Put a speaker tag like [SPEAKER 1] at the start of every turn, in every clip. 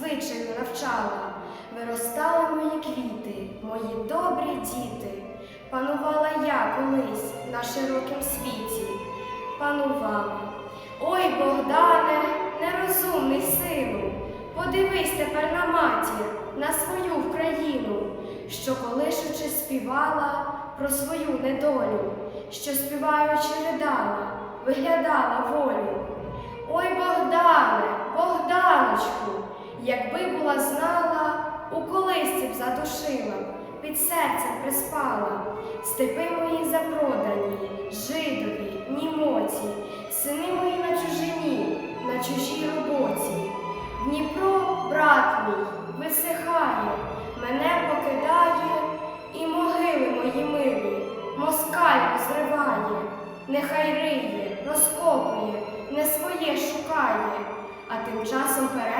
[SPEAKER 1] звичаю навчала, виростали мої квіти, мої добрі діти. Панувала я колись на широкім світі, панувала. Ой, Богдане, нерозумний сину, подивись тепер на матір, на свою Вкраїну, що колишучи співала про свою недолю, що співаючи ридала, виглядала волю. Ой, Богдане, Богданочку, якби була знала, у колисці б задушила, під серцем приспала, степи мої запродані, жидові, німоті, сини мої на чужині, на чужій роботі. Дніпро, брат мій, висихає, мене покидає, і могили мої милі, москаль розриває, нехай риє, розкопує, не своє шукає, а тим часом перевертні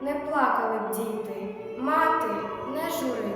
[SPEAKER 1] не плакали б діти, мати не журила.